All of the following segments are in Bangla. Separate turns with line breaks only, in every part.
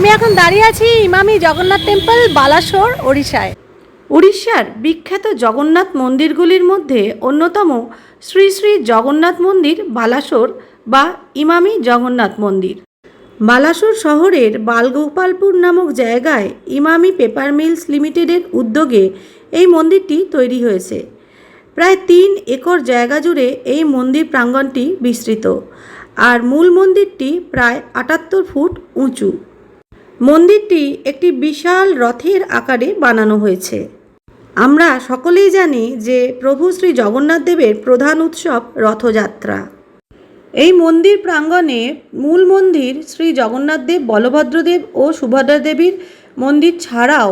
আমি এখন দাঁড়িয়ে আছি ইমামি জগন্নাথ টেম্পল, বালাসোর, ওড়িশায়। উড়িষ্যার বিখ্যাত জগন্নাথ মন্দিরগুলির মধ্যে অন্যতম শ্রী শ্রী জগন্নাথ মন্দির, বালাসোর বা ইমামি জগন্নাথ মন্দির। বালাসোর শহরের বালগোপালপুর নামক জায়গায় ইমামি পেপার মিলস লিমিটেডের উদ্যোগে এই মন্দিরটি তৈরি হয়েছে। প্রায় তিন একর জায়গা জুড়ে এই মন্দির প্রাঙ্গণটি বিস্তৃত। আর মূল মন্দিরটি প্রায় আটাত্তর ফুট উঁচু। মন্দিরটি একটি বিশাল রথের আকারে বানানো হয়েছে। আমরা সকলেই জানি যে প্রভু শ্রী জগন্নাথ দেবের প্রধান উৎসব রথযাত্রা। এই মন্দির প্রাঙ্গণে মূল মন্দির শ্রী জগন্নাথ দেব, বলভদ্রদেব ও সুভদ্রা দেবীর মন্দির ছাড়াও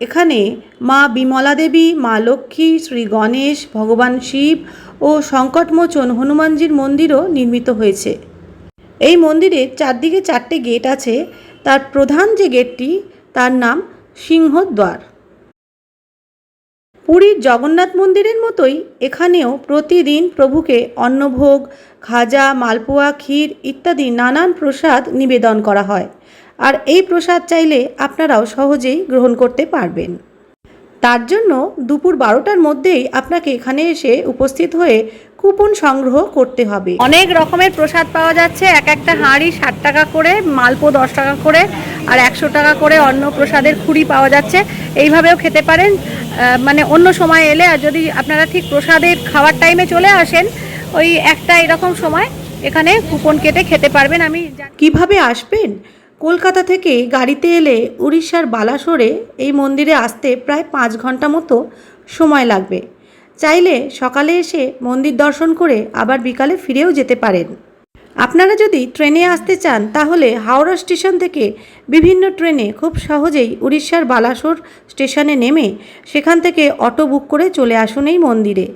এখানে মা বিমলা দেবী, মা লক্ষ্মী, শ্রী গণেশ, ভগবান শিব ও সংকটমোচন হনুমানজির মন্দিরও নির্মিত হয়েছে। এই মন্দিরের চারদিকে চারটে গেট আছে। তার প্রধান যে গেটটি, তার নাম সিংহদ্বার। পুরীর জগন্নাথ মন্দিরের মতোই এখানেও প্রতিদিন প্রভুকে অন্নভোগ, খাজা, মালপোয়া, ক্ষীর ইত্যাদি নানান প্রসাদ নিবেদন করা হয়। আর এই প্রসাদ চাইলে আপনারাও সহজেই গ্রহণ করতে পারবেন। তার জন্য দুপুর বারোটার মধ্যেই আপনাকে এখানে এসে উপস্থিত হয়ে কুপন সংগ্রহ করতে হবে। অনেক রকমের প্রসাদ পাওয়া যাচ্ছে এক একটা হাঁড়ি ষাট টাকা করে মালপো দশ টাকা করে আর একশো টাকা করে অন্য প্রসাদের খুঁড়ি পাওয়া যাচ্ছে। এইভাবেও খেতে পারেন। মানে অন্য সময় এলে আর যদি আপনারা ঠিক প্রসাদের খাওয়ার টাইমে চলে আসেন ওই একটা এরকম সময় এখানে কুপন কেটে খেতে পারবেন। আমি কীভাবে আসবেন? কলকাতা থেকে গাড়িতে এলে উড়িষ্যার বালাসোরে এই মন্দিরে আসতে প্রায় পাঁচ ঘণ্টা মতো সময় লাগবে। চাইলে সকালে এসে মন্দির দর্শন করে আবার বিকালে ফিরেও যেতে পারেন। আপনারা যদি ট্রেনে আসতে চান, তাহলে হাওড়া স্টেশন থেকে বিভিন্ন ট্রেনে খুব সহজেই উড়িষ্যার বালাসোর স্টেশনে নেমে সেখান থেকে অটো বুক করে চলে আসুন এই মন্দিরে।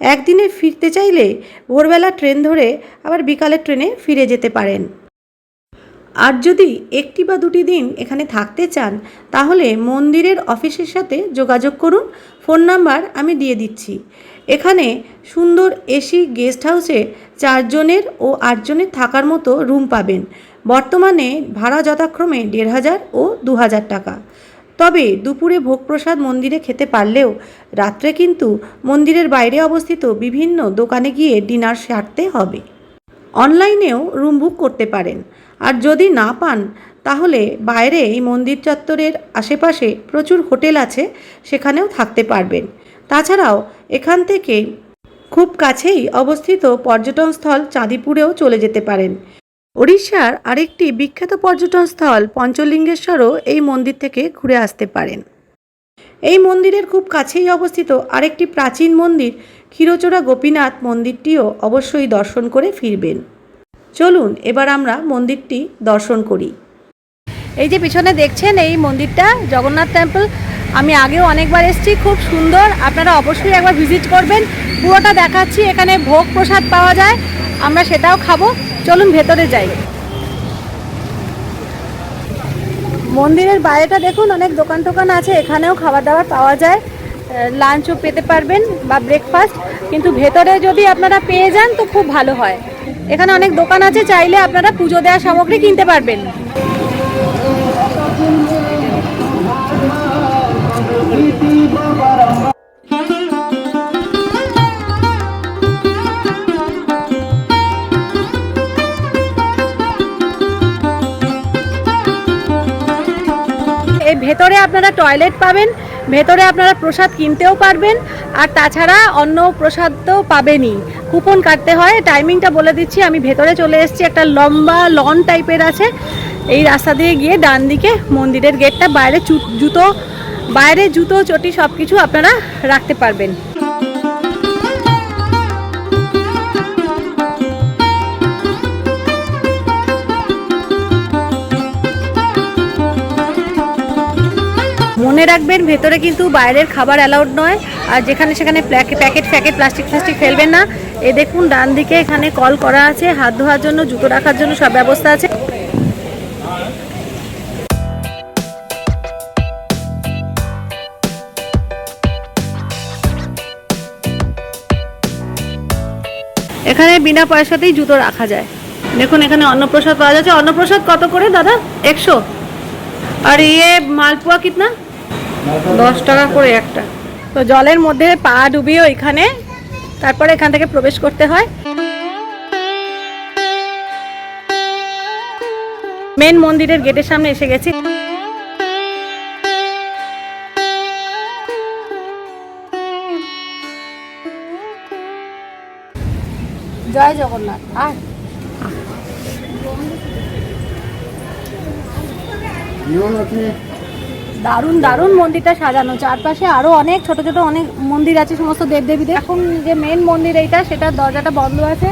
একদিনে ফিরতে চাইলে ভোরবেলা ট্রেন ধরে আবার বিকালের ট্রেনে ফিরে যেতে পারেন। আর যদি একটি বা দুটি দিন এখানে থাকতে চান, তাহলে মন্দিরের অফিসের সাথে যোগাযোগ করুন। ফোন নাম্বার আমি দিয়ে দিচ্ছি। এখানে সুন্দর এসি গেস্ট হাউসে চারজনের ও আটজনের থাকার মতো রুম পাবেন। বর্তমানে ভাড়া যথাক্রমে দেড় হাজার ও দু হাজার টাকা। তবে দুপুরে ভোগ প্রসাদ মন্দিরে খেতে পারলেও রাত্রে কিন্তু মন্দিরের বাইরে অবস্থিত বিভিন্ন দোকানে গিয়ে ডিনার সারতে হবে। অনলাইনেও রুম বুক করতে পারেন। আর যদি না পান, তাহলে বাইরে এই মন্দির চত্বরের আশেপাশে প্রচুর হোটেল আছে, সেখানেও থাকতে পারবেন। তাছাড়াও এখান থেকে খুব কাছেই অবস্থিত পর্যটন স্থল চাঁদিপুরেও চলে যেতে পারেন। ওড়িশার আরেকটি বিখ্যাত পর্যটন স্থল পঞ্চলিঙ্গেশ্বরও এই মন্দির থেকে ঘুরে আসতে পারেন। এই মন্দিরের খুব কাছেই অবস্থিত আরেকটি প্রাচীন মন্দির ক্ষীরচোরা গোপীনাথ মন্দিরটিও অবশ্যই দর্শন করে ফিরবেন। চলুন, এবার আমরা মন্দিরটি দর্শন করি। এই যে পিছনে দেখছেন এই মন্দিরটা, জগন্নাথ টেম্পল আমি আগেও অনেকবার এসেছি, খুব সুন্দর। আপনারা অবশ্যই একবার ভিজিট করবেন। পুরোটা দেখাচ্ছি, এখানে ভোগ প্রসাদ পাওয়া যায়। আমরা সেটাও খাব। চলুন ভেতরে যাই। মন্দিরের বাইরেটা দেখুন, অনেক দোকান টোকান আছে, এখানেও খাবার দাবার পাওয়া যায়। লাঞ্চও পেতে পারবেন বা ব্রেকফাস্ট কিন্তু ভেতরে যদি আপনারা পেয়ে যান, তো খুব ভালো হয়। এখানে অনেক দোকান আছে, চাইলে আপনারা পুজো দেওয়ার সামগ্রী কিনতে পারবেন। ভেতরে আপনারা টয়লেট পাবেন, ভেতরে আপনারা প্রসাদ কিনতেও পারবেন। আর তাছাড়া অন্য প্রসাদ তো পাবেনই। কুপন কাটতে হয় টাইমিংটা বলে দিচ্ছি, আমি ভেতরে চলে এসেছি, একটা লম্বা লন টাইপের আছে। এই রাস্তা দিয়ে গিয়ে ডান দিকে মন্দিরের গেটটা বাইরে জুতো বাইরে জুতো, চটি সব কিছু আপনারা রাখতে পারবেন। মনে রাখবেন, ভেতরে কিন্তু বাইরের খাবার অ্যালাউড নয়। আর যেখানে সেখানে প্যাকেট প্যাকেট প্লাস্টিক ফ্লাস্টিক ফেলবেন না। এ দেখুন, ডান দিকে এখানে কল করা আছে, হাত ধোয়ার জন্য, জুতো রাখার জন্য সব ব্যবস্থা আছে। এখানে বিনা পয়সাতেই জুতো রাখা যায়। দেখুন, এখানে অন্নপ্রসাদ পাওয়া যাচ্ছে। অন্নপ্রসাদ কত করে, দাদা? একশো? আর ইয়ে মালপোয়া কিতনা? দশ টাকা করে একটা। তো জলের মধ্যে পা ডুবিয়ে ওইখানে তারপরে এখান থেকে প্রবেশ করতে হয়। মেন মন্দিরের গেটের সামনে এসে গেছি। জয় জগন্নাথ। আর? দারুণ দারুণ মন্দিরটা সাজানো। চারপাশে আরও অনেক ছোট ছোট অনেক মন্দির আছে, সমস্ত দেবদেবীদের। এখন যে মেন মন্দির এইটা সেটার দরজাটা বন্ধ আছে।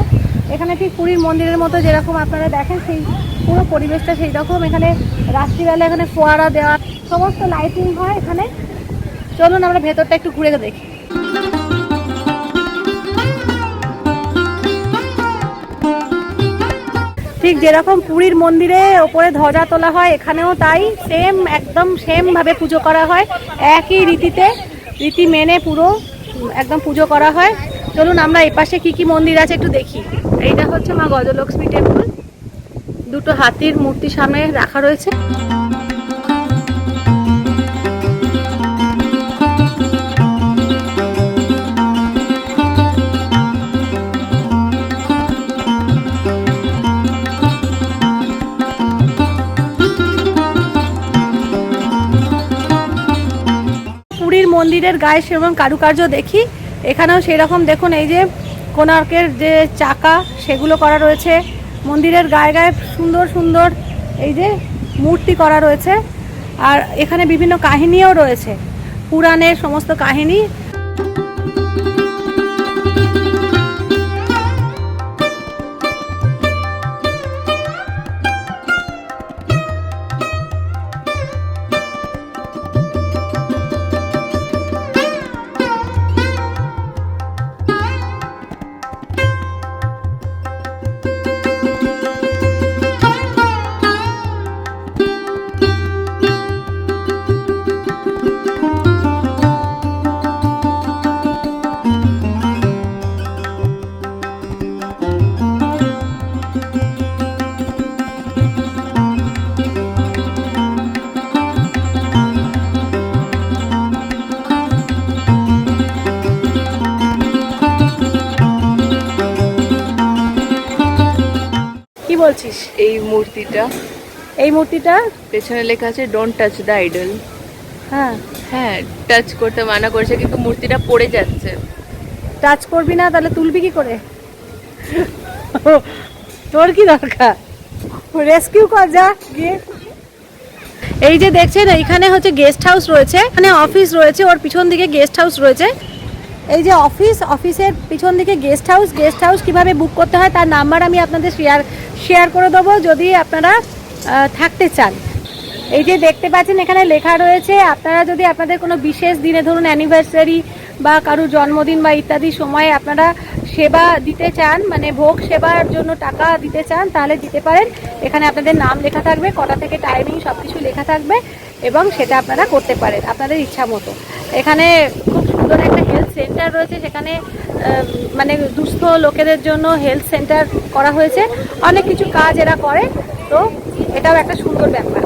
এখানে ঠিক পুরীর মন্দিরের মতো যেরকম আপনারা দেখেন, সেই পুরো পরিবেশটা সেই রকম। এখানে রাত্রিবেলা এখানে ফোয়ারা দেওয়া, সমস্ত লাইটিং হয় এখানে। চলুন আমরা ভেতরটা একটু ঘুরে দেখি। যেরকম পুরীর মন্দিরে ওপরে ধ্বজা তোলা হয়, এখানেও তাই সেম একদম সেমভাবে পুজো করা হয়। একই রীতিতে, রীতি মেনে পুরো, একদম পুজো করা হয়। চলুন আমরা এপাশে কি কি মন্দির আছে একটু দেখি। এইটা হচ্ছে মা গজলক্ষ্মী টেম্পল দুটো হাতির মূর্তি সামনে রাখা রয়েছে। মন্দিরের গায়ে সেরকম কারুকার্য দেখি। এখানেও সেই রকম দেখুন, এই যে কোণার্কের যে চাকা, সেগুলো করা রয়েছে। মন্দিরের গায়ে গায়ে সুন্দর সুন্দর এই যে মূর্তি করা রয়েছে। আর এখানে বিভিন্ন কাহিনীও রয়েছে। পুরাণের সমস্ত কাহিনী
এই মূর্তিটা।
এই মূর্তিটা?
পেছনে লেখা আছে ডোন্ট টাচ দ্য আইডল
হ্যাঁ।
হ্যাঁ টাচ করতে মানা করেছে কিন্তু মূর্তিটা পড়ে যাচ্ছে।
টাচ করবি না তাহলে তুলবি কি করে? তোর কি দরকার? রেস্কিউ কর যা গিয়ে। এই যে দেখছেন এইখানে হচ্ছে গেস্ট হাউস রয়েছে এখানে অফিস রয়েছে ওর পিছন দিকে গেস্ট হাউস রয়েছে। এই যে অফিস, অফিসের পিছন দিকে গেস্ট হাউস গেস্ট হাউস কীভাবে বুক করতে হয় তার নাম্বার আমি আপনাদের শেয়ার শেয়ার করে দেবো যদি আপনারা থাকতে চান। এই যে দেখতে পাচ্ছেন এখানে লেখা রয়েছে, আপনারা যদি আপনাদের কোনো বিশেষ দিনে ধরুন অ্যানিভার্সারি বা কারুর জন্মদিন বা ইত্যাদি সময়ে আপনারা সেবা দিতে চান মানে ভোগ সেবার জন্য টাকা দিতে চান, তাহলে দিতে পারেন। এখানে আপনাদের নাম লেখা থাকবে, কটা থেকে টাইমিং সব কিছু লেখা থাকবে এবং সেটা আপনারা করতে পারেন, আপনাদের ইচ্ছা মতো। এখানে খুব সুন্দর একটা হেলথ সেন্টার রয়েছে সেখানে মানে দুস্থ লোকেদের জন্য হেলথ সেন্টার করা হয়েছে। অনেক কিছু কাজ এরা করে, তো এটাও একটা সুন্দর ব্যাপার।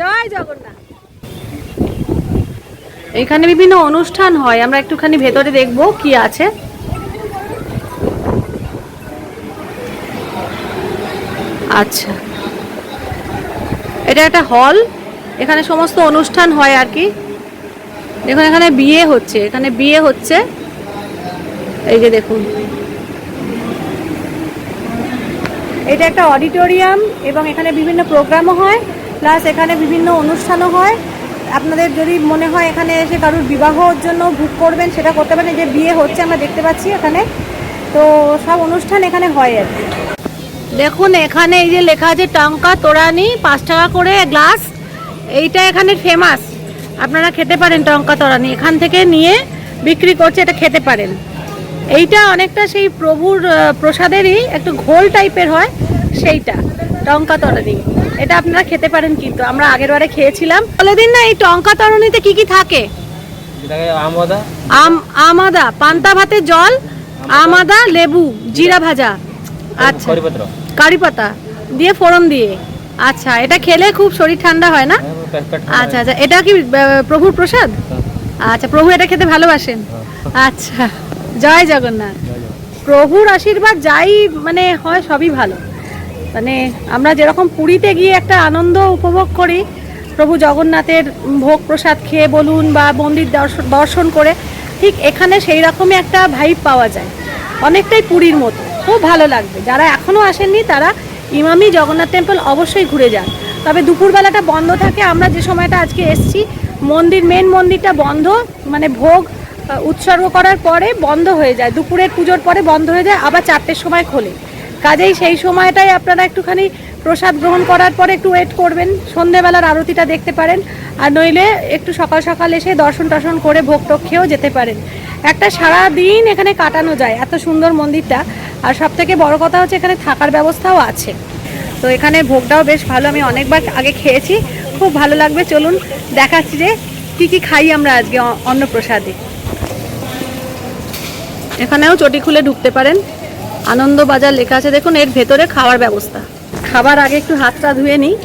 জয় জগন্নাথ। এখানে বিভিন্ন অনুষ্ঠান হয়, আমরা একটুখানি ভেতরে দেখব কি আছে। আচ্ছা। এটা একটা হল এখানে সমস্ত অনুষ্ঠান হয় আর কি। দেখুন এখানে বিয়ে হচ্ছে এখানে বিয়ে হচ্ছে। এই যে দেখুন। এটা একটা অডিটোরিয়াম এবং এখানে বিভিন্ন প্রোগ্রামও হয় প্লাস এখানে বিভিন্ন অনুষ্ঠানও হয়। আপনাদের যদি মনে হয় এখানে এসে কারোর বিবাহর জন্য বুক করবেন সেটা করতে পারেন। যে বিয়ে হচ্ছে আমরা দেখতে পাচ্ছি এখানে। তো সব অনুষ্ঠান এখানে হয় আর কি। দেখুন এখানে এই যে লেখা আছে টঙ্কা তোরানি পাঁচ টাকা করে গ্লাস। এইটা এখানে ফেমাস আপনারা খেতে পারেন টঙ্কা তোরানি। এখান থেকে নিয়ে বিক্রি করছে এটা খেতে পারেন। এইটা অনেকটা সেই প্রভুর প্রসাদেরই একটু ঘোল টাইপের হয় সেইটা টঙ্কা তরণী এটা আপনারা খেতে পারেন কিন্তু আমরা আগের বারে খেয়েছিলাম। বলে দিন না এই টঙ্কা তরণীতে কি কি থাকে?
আমদা
আম আমাদা পান্তা ভাতের জল আমাদা লেবু জিরা ভাজা। আচ্ছা। কারি পাতা দিয়ে ফোড়ন দিয়ে। আচ্ছা এটা খেলে খুব শরীর ঠান্ডা হয় না?
হ্যাঁ,
আচ্ছা আচ্ছা এটা কি প্রভুর প্রসাদ? আচ্ছা প্রভু এটা খেতে ভালোবাসেন? আচ্ছা জয় জগন্নাথ। প্রভুর আশীর্বাদ যাই মানে হয় সবই ভালো। মানে আমরা যেরকম পুরীতে গিয়ে একটা আনন্দ উপভোগ করি প্রভু জগন্নাথের ভোগ প্রসাদ খেয়ে বলুন বা মন্দির দর্শন দর্শন করে ঠিক এখানে সেই রকমই একটা ভাইব পাওয়া যায়। অনেকটাই পুরীর মতো। খুব ভালো লাগবে। যারা এখনও আসেননি তারা ইমামি জগন্নাথ টেম্পল অবশ্যই ঘুরে যান। তবে দুপুরবেলাটা বন্ধ থাকে, আমরা যে সময়টা আজকে এসছি, মন্দির মেন মন্দিরটা বন্ধ মানে ভোগ উৎসর্গ করার পরে বন্ধ হয়ে যায়, দুপুরের পুজোর পরে বন্ধ হয়ে যায়, আবার চারটের সময় খোলে। কাজেই সেই সময়টাই আপনারা একটুখানি প্রসাদ গ্রহণ করার পরে একটু ওয়েট করবেন, সন্ধেবেলার আরতিটা দেখতে পারেন, আর নইলে একটু সকাল সকাল এসে দর্শন টর্শন করে ভোগ খেয়েও যেতে পারেন। একটা সারা দিন এখানে কাটানো যায়, এত সুন্দর মন্দিরটা, আর সব থেকে বড় কথা হচ্ছে এখানে থাকার ব্যবস্থাও আছে। তো এখানে ভোগটাও বেশ ভালো আমি অনেকবার আগে খেয়েছি খুব ভালো লাগবে চলুন দেখাচ্ছি যে কি কি খাই আমরা আজকে অ- অন্নপ্রসাদে এখানেও চটি খুলে ঢুকতে পারেন আনন্দ বাজার লেখা আছে দেখুন এর ভেতরে খাওয়ার ব্যবস্থা খাবার আগে একটু হাতটা ধুয়ে নিই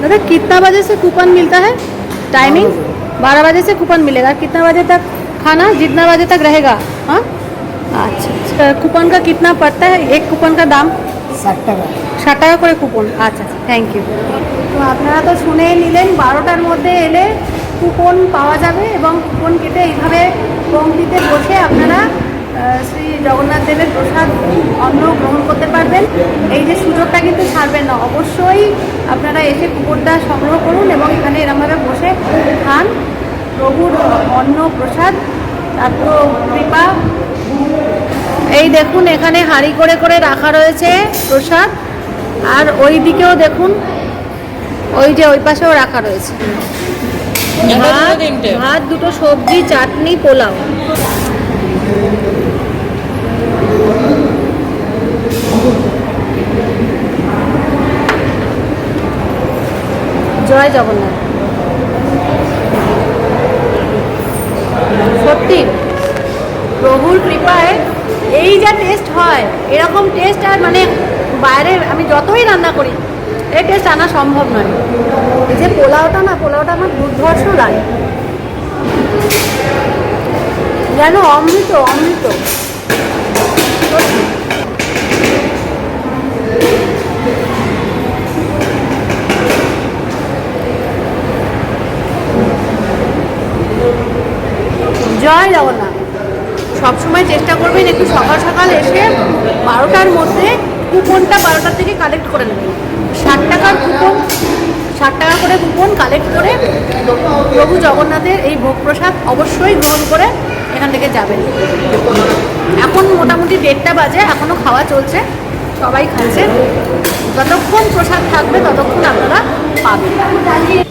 दादा कितना बजे से कूपन मिलता है टाइमिंग बारह बजे से कूपन मिलेगा कितना बजे तक खाना जितना बजे तक रहेगा हाँ আচ্ছা, আচ্ছা। কুপন কা কিতনা পড়তা হ্যাঁ এক কুপন কা দাম?
ষাট টাকা।
ষাট টাকা করে কুপন। আচ্ছা আচ্ছা। থ্যাংক ইউ তো আপনারা তো শুনেই নিলেন বারোটার মধ্যে এলে কুপন পাওয়া যাবে এবং কুপন কেটে এইভাবে পঙ্ক্তিতে বসে আপনারা শ্রী জগন্নাথ দেবের প্রসাদ অন্ন গ্রহণ করতে পারবেন। এই যে সুযোগটা কিন্তু ছাড়বেন না। অবশ্যই আপনারা এসে কুকুরটা সংগ্রহ করুন এবং এখানে এরমভাবে বসে খান। প্রভুর অন্ন প্রসাদ তার কৃপা। এই দেখুন এখানে হাঁড়ি করে করে রাখা রয়েছে প্রসাদ। আর ওই দিকেও দেখুন ওই যে ওই পাশেও রাখা রয়েছে। ভাত ভাত দুটো সবজি চাটনি পোলাও। জয় জগন্নাথ। সত্যি প্রভুর কৃপায় এই যা টেস্ট হয়, এরকম টেস্ট আর মানে বাইরে আমি যতই রান্না করি, এই টেস্ট আনা সম্ভব নয়। এই যে পোলাওটা না, পোলাওটা আমার দুর্ধর্ষ লাগে। যেন অমৃত অমৃত। জয় জগন্নাথ। সবসময় চেষ্টা করবেন একটু সকাল সকাল এসে বারোটার মধ্যে কুপনটা বারোটার থেকে কালেক্ট করে নেবেন। ষাট টাকার কুপন ষাট টাকা করে কুপন কালেক্ট করে প্রভু জগন্নাথের এই ভোগ প্রসাদ অবশ্যই গ্রহণ করে এখান থেকে যাবেন। এখন মোটামুটি দেড়টা বাজে এখনও খাওয়া চলছে। সবাই খাচ্ছে। যতক্ষণ প্রসাদ থাকবে, ততক্ষণ আপনারা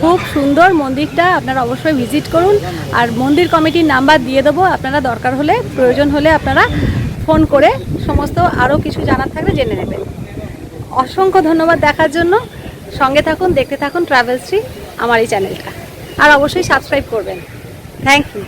খুব সুন্দর মন্দিরটা, আপনারা অবশ্যই ভিজিট করুন। আর মন্দির কমিটির নাম্বার দিয়ে দেবো। আপনারা দরকার হলে, প্রয়োজন হলে আপনারা ফোন করে সমস্ত আরও কিছু জানার থাকলে জেনে নেবেন। অসংখ্য ধন্যবাদ দেখার জন্য। সঙ্গে থাকুন, দেখতে থাকুন ট্রাভেলসি আমার এই চ্যানেলটা আর অবশ্যই সাবস্ক্রাইব করবেন। Thank you